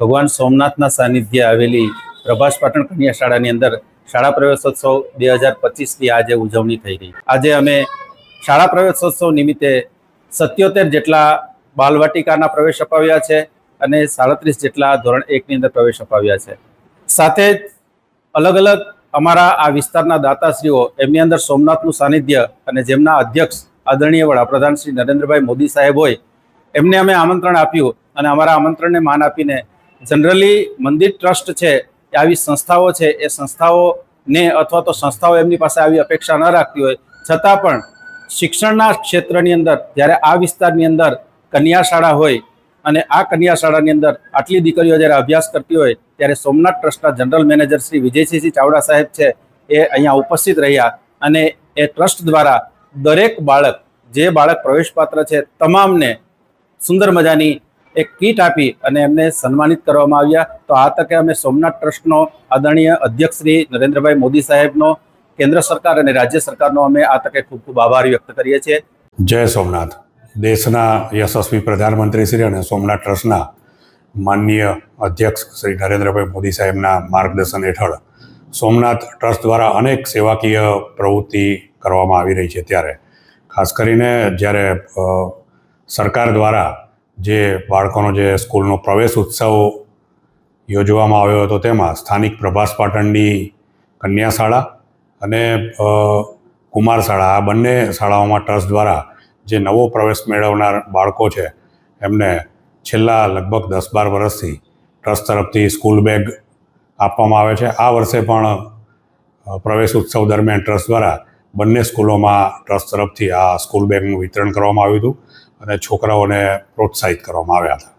ભગવાન સોમનાથના સાનિધ્ય આવેલી પ્રભાસ પાટણ કન્યા શાળાની અંદર શાળા પ્રવેશોત્સવ બે હજાર પચીસની આજે ઉજવણી થઈ રહી. આજે અમે શાળા પ્રવેશોત્સવ નિમિત્તે સત્યોતેર જેટલા બાલવાટિકાના પ્રવેશ અપાવ્યા છે અને સાડત્રીસ જેટલા ધોરણ એકની અંદર પ્રવેશ અપાવ્યા છે. સાથે જ અલગ અલગ અમારા આ વિસ્તારના દાતાશ્રીઓ એમની અંદર સોમનાથનું સાનિધ્ય અને જેમના અધ્યક્ષ આદરણીય વડાપ્રધાન શ્રી નરેન્દ્રભાઈ મોદી સાહેબ હોય એમને અમે આમંત્રણ આપ્યું અને અમારા આમંત્રણને માન આપીને જનરલી મંદિર ટ્રસ્ટ છે આવી સંસ્થાઓ છે, એ સંસ્થાઓને અથવા તો સંસ્થાઓ એમની પાસે આવી અપેક્ષા ન રાખતી હોય. છતાં પણ શિક્ષણના ક્ષેત્રની અંદર, જ્યારે આ વિસ્તારની અંદર કન્યા શાળા હોય અને આ કન્યા શાળાની અંદર આટલી દીકરીઓ જ્યારે અભ્યાસ કરતી હોય, ત્યારે સોમનાથ ટ્રસ્ટના જનરલ મેનેજર શ્રી વિજયસિંહ ચાવડા સાહેબ છે, એ અહીંયા ઉપસ્થિત રહ્યા અને એ ટ્રસ્ટ દ્વારા દરેક બાળક, જે બાળક પ્રવેશપાત્ર છે, તમામને સુંદર મજાની એક કીટ આપી અને એમને સન્માનિત કરવામાં આવ્યા. તો આ તકે અમે સોમનાથ ટ્રસ્ટનો આદરણીય અધ્યક્ષ શ્રી નરેન્દ્રભાઈ મોદી સાહેબનો, કેન્દ્ર સરકાર અને રાજ્ય સરકારનો અમે આ તકે ખૂબ ખૂબ આભાર વ્યક્ત કરીએ છીએ. જય સોમનાથ. દેશના યશસ્વી પ્રધાનમંત્રી શ્રી અને સોમનાથ ટ્રસ્ટના માનનીય અધ્યક્ષ શ્રી નરેન્દ્રભાઈ મોદી સાહેબના માર્ગદર્શન હેઠળ સોમનાથ ટ્રસ્ટ દ્વારા અનેક સેવાકીય પ્રવૃત્તિ કરવામાં આવી રહી છે ત્યારે. ખાસ કરીને જ્યારે સરકાર દ્વારા જે બાળકોનો જે સ્કૂલનો પ્રવેશ ઉત્સવ યોજવામાં આવ્યો હતો તેમાં સ્થાનિક પ્રભાસ પાટણની કન્યા શાળા અને કુમાર શાળા આ બંને શાળાઓમાં ટ્રસ્ટ દ્વારા જે નવો પ્રવેશ મેળવનાર બાળકો છે, એમને છેલ્લા લગભગ દસ બાર વર્ષથી ટ્રસ્ટ તરફથી સ્કૂલ બેગ આપવામાં આવે છે. આ વર્ષે પણ પ્રવેશ ઉત્સવ દરમિયાન ટ્રસ્ટ દ્વારા બંને સ્કૂલોમાં ટ્રસ્ટ તરફથી આ સ્કૂલ બેગનું વિતરણ કરવામાં આવ્યું હતું અને છોકરાઓને પ્રોત્સાહિત કરવામાં આવ્યા હતા.